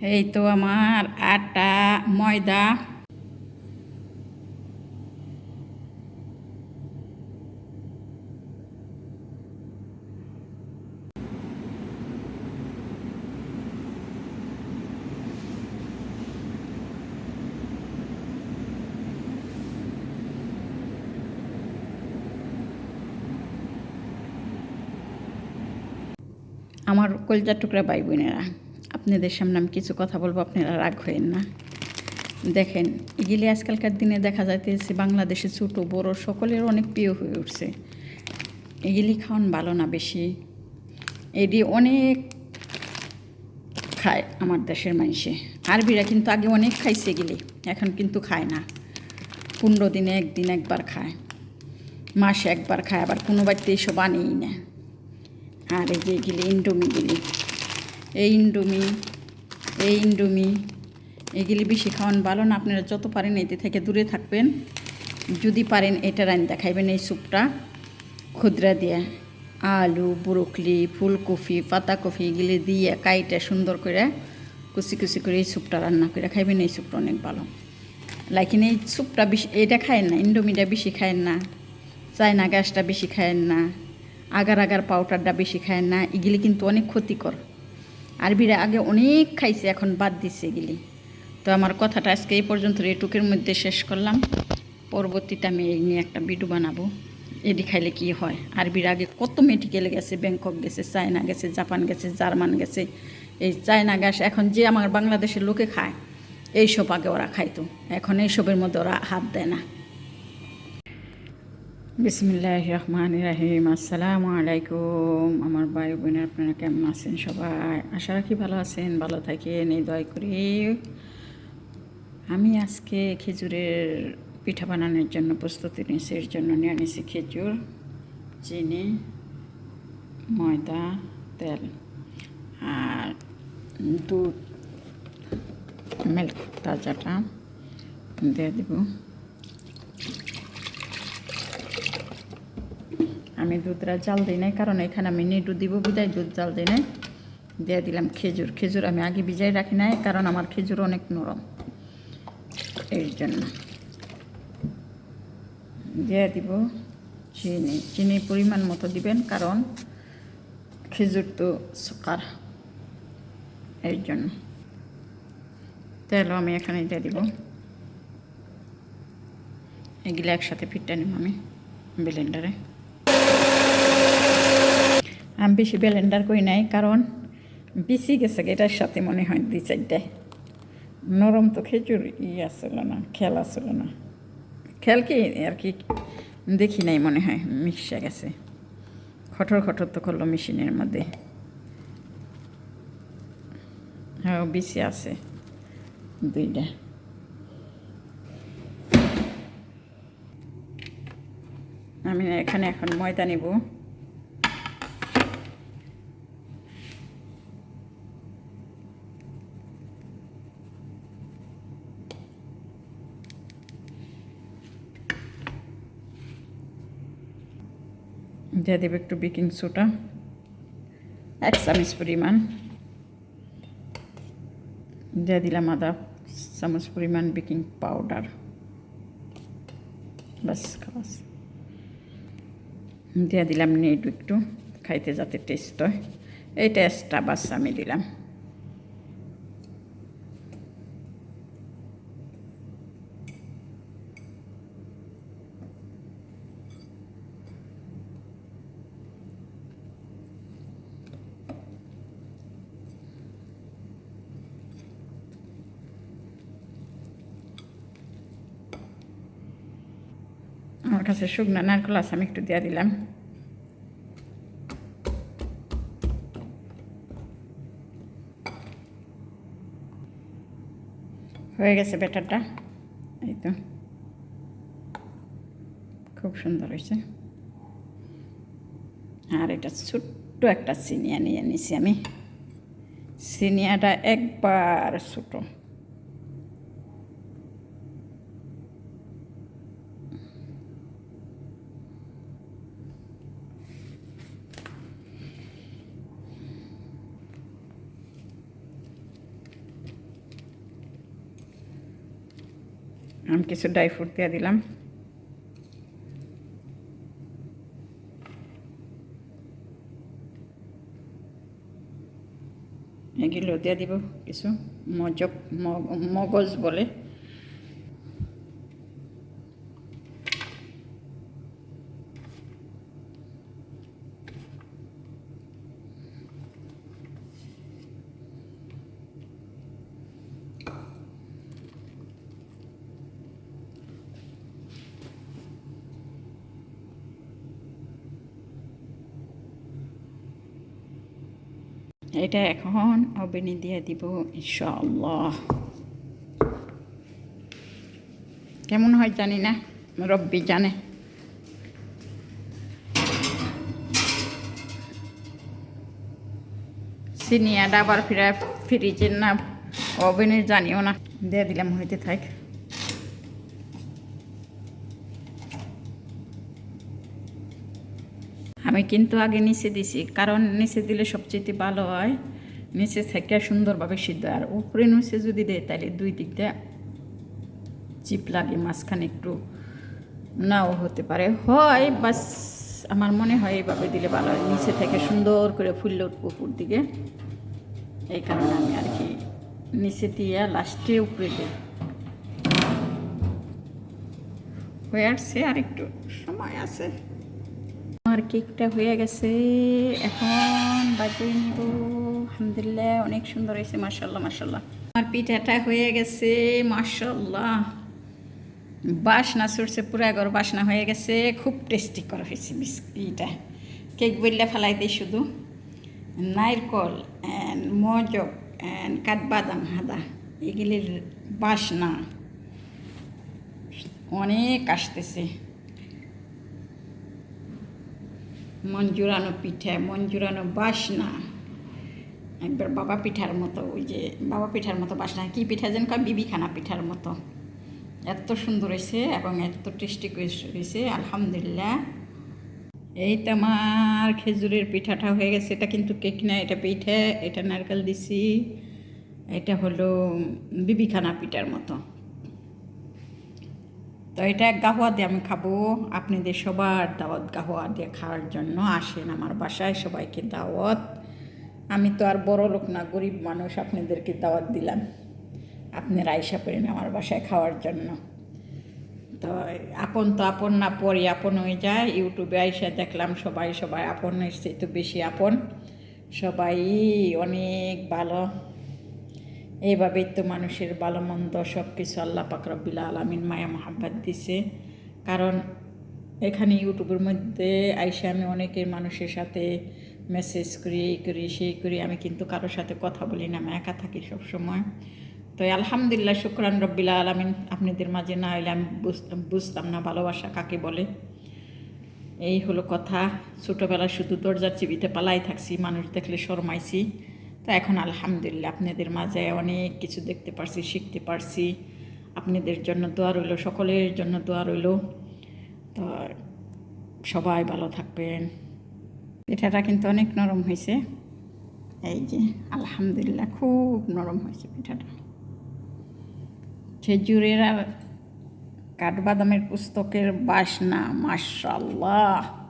এই তো আমার আটা ময়দা। আমার কলজার টুকরা ভাই বোনেরা। আপনাদের সামনে আমি কিছু কথা বলব, আপনারা রাগ হয়েন না। দেখেন এগুলি আজকালকার দিনে দেখা যাইতেছে বাংলাদেশে ছোটো, বড় সকলের অনেক প্রিয় হয়ে উঠছে। এগুলি খাওয়ান ভালো না বেশি। এটি অনেক খায় আমার দেশের মানুষে। আরবিরা কিন্তু আগে অনেক খাইছে এগুলি এখন কিন্তু খায় না। পনেরো দিনে একদিন একবার খায়। মাসে একবার খায়, আবার কোনো বাড়িতে এইসব আনেই না। আর এই যে এগুলি ইন্ডোমি গিলি। এই ইন্ডোমি এই ইন্ডোমি, এগুলি বেশি খাওয়ান ভালো না, আপনারা যত পারেন এতে থেকে দূরে থাকবেন। যদি পারেন এটা রান দেখাইবেন এই স্যুপটা। ক্ষুদ্রা দিয়ে, আলু, ব্রোকলি, ফুলকপি, পাতাকপি এগুলি দিয়ে কাইটা সুন্দর করে কুচি কুচি করে এই স্যুপটা রান্না করে খাইবেন, এই স্যুপটা অনেক ভালো। লাইকিন এই স্যুপটা বেশি, এটা খায়েন না, ইন্ডোমিটা বেশি খায়েন না, চায়না গ্যাসটা বেশি খায়েন না, আগার আগার পাউডারটা বেশি খায় না, এগুলি কিন্তু অনেক ক্ষতিকর। আরবিরা আগে অনেক খাইছে, এখন বাদ দিছে গেলি তো আমার কথাটা আজকে এই পর্যন্ত এটুকের মধ্যে শেষ করলাম। পরবর্তীতে আমি এই নিয়ে একটা ভিডিও বানাবো। এটি খাইলে কি হয়? আরবিরা আগে কত মেডিকেলে গেছে, ব্যাংকক গেছে, চায়না গেছে, জাপান গেছে, জার্মান গেছে। এই চায়না গ্যাস এখন যে আমার বাংলাদেশের লোকে খায়, এইসব আগে ওরা খাইতো। এখন এইসবের মধ্যে ওরা হাত দেয় না। বিসমিল্লাহ রহমান রাহিম। আসসালামু আলাইকুম। আমার ভাই বোনের আপনারা কেমন আছেন সবাই? আশা রাখি ভালো আছেন, ভালো থাকেন, এই দয় করি। আমি আজকে খেজুরের পিঠা বানানোর জন্য প্রস্তুতি নিয়েছি, এর জন্য নিয়ে নিয়েছি খেজুর, চিনি, ময়দা, তেল আর দুধ, মিল্ক তাজাটা দিয়ে দেবো। আমি দুধটা জাল দিই নাই, কারণ এখানে আমি নেটু দিব বিদায় দুধ জাল দিই নাই। দিয়ে দিলাম খেজুর। খেজুর আমি আগে ভিজাই রাখি নাই, কারণ আমার খেজুর অনেক নরম। এর জন্য। দিয়ে দিব চিনি। চিনি পরিমাণ মতো দিবেন, কারণ খেজুর তো সুকার। এর জন্য। তেলও আমি এখানে দিয়ে দিব। এগুলো একসাথে ফিটটা নিব আমি ব্লেন্ডারে। আমি বেশি ব্লেন্ডার করি নাই, কারণ বেশি গেছে এটার সাথে মনে হয় দুই চারটায় নরম তো খেজুর ই আসলো না খেল আসলো না। খেল কি আর কি দেখি নাই মনে হয়, মিশে গেছে। খটর খটর তো করল মেশিনের মধ্যে। হ্যাঁ বেশি আছে, দুইটা। আমি এখানে এখন ময়দা নেব। দিয়ে দেবে একটু বেকিং সোডা। এক চামচ পরিমাণ। দিয়ে দিলাম আদা চামচ পরিমাণ বেকিং পাউডার। বাস খাস দিয়ে দিলাম নেট একটু, খাইতে যাতে টেস্ট হয়। এই টেস্টটা বাস আমি দিলাম আমার কাছে শুকনা নারকেল আছে, আমি একটু দিয়ে দিলাম। হয়ে গেছে ব্যাটারটা। এই তো। খুব সুন্দর হয়েছে। আর এটা ছোট্ট একটা সিনিয়া নিয়ে নিছি আমি। সিনিয়াটা একবার ছোটো। আমি কিছু ড্রাই ফ্রুট দিয়ে দিলাম। এগুলো দিয়ে দিব কিছু মজক মগজ বলে। এটা এখন ওভেনে দিয়ে দিব, ইনশাআল্লাহ। কেমন হয় জানি না, রব্বি জানে। সিনিয়াটা আবার ফিরা ফ্রিজের না ওভেনের জানিও না। দিয়ে দিলাম, হইতে থাক। আমি কিন্তু আগে নিচে দিছি, কারণ নিচে দিলে সবচেয়ে ভালো হয়। নিচে থেকে সুন্দরভাবে সিদ্ধ আর উপরে নিচে যদি দেয়, তাহলে দুই দিক দিয়ে চিপ লাগে, মাঝখানে একটু নাও হতে পারে। হয়, বাস আমার মনে হয় এইভাবে দিলে ভালো হয়। নিচে থেকে সুন্দর করে ফুললে উপর দিকে। এই কারণে আমি আর কি নিচে দিয়ে লাস্টে উপরে দিই। হয়ে আসছে, আর একটু সময় আছে। আমার কেকটা হয়ে গেছে। এখন বাজিয়ে নিব। আলহামদুলিল্লাহ, অনেক সুন্দর হয়েছে মার্শাল্লাহ মার্শাল্লাহ আমার পিঠাটা হয়ে গেছে মার্শাল্লাহ বাসনা সরষে পুরা ঘর বাসনা হয়ে গেছে। খুব টেস্টি করা হয়েছে বিস্কিটা কেক বললে ফেলাই দিই শুধু। নারকল অ্যান্ড মজক অ্যান্ড কাঠবাদাম হাদা, এগুলির বাসনা। অনেক আসতেছে। মন জুড়ানো পিঠা, মন জুড়ানো বাসনা। একবার বাবা পিঠার মতো, ওই যে বাবা পিঠার মতো বাসনা, কী পিঠা যেন কয়? বিবিখানা পিঠার মতো। এত সুন্দর হয়েছে এবং এত টেস্টি হয়েছে আলহামদুলিল্লাহ। এই তো আমার খেজুরের পিঠাটা হয়ে গেছে। এটা কিন্তু কেক না, এটা পিঠে, এটা নারকেল দিছি। এটা হলো বিবিখানা পিঠার মতো। তো এটা গাহোয়া দিয়ে আমি খাব। আপনাদের সবার দাওয়াত গাহোয়া দিয়ে খাওয়ার জন্য আসেন আমার বাসায়, সবাইকে দাওয়াত। আমি তো আর বড় লোক না, গরিব মানুষ, আপনাদেরকে দাওয়াত দিলাম। আপনারা আইসা করেন আমার বাসায় খাওয়ার জন্য। তো আপন তো আপন না, পরে আপন হয়ে যায়। ইউটিউবে আইসা দেখলাম সবাই সবাই আপন এসছে তো বেশি আপন। সবাই অনেক ভালো। এইভাবেই তো মানুষের ভালো মন্দ সব কিছু আল্লাহ পাকরবিল্লা আলমিন মায়া মোহাব্বত দিছে। কারণ এখানে ইউটিউবের মধ্যে আইসে আমি অনেকের মানুষের সাথে মেসেজ করি, এই করি, সেই করি, আমি কিন্তু কারোর সাথে কথা বলি না, আমি একা থাকি সবসময়। তো আলহামদুলিল্লাহ, শুক্রান রব্বিল্লা আলমিন আপনাদের মাঝে না এলে আমি বুঝতাম না ভালোবাসা কাকে বলে। এই হলো কথা। ছোটোবেলায় শুধু দরজার চিবিতে পালাই থাকছি, মানুষ দেখলে শরমাইছি। তো এখন আলহামদুলিল্লাহ আপনাদের মাঝে অনেক কিছু দেখতে পারছি, শিখতে পারছি। আপনাদের জন্য দোয়া রইল, সকলের জন্য দোয়া রইল। তো সবাই ভালো থাকবেন। পিঠাটা কিন্তু অনেক নরম হয়েছে। এই যে, আলহামদুলিল্লাহ খুব নরম হয়েছে পিঠাটা। খেজুরের আর কাঠবাদামের পুস্তকের বাসনা মাশাল্লাহ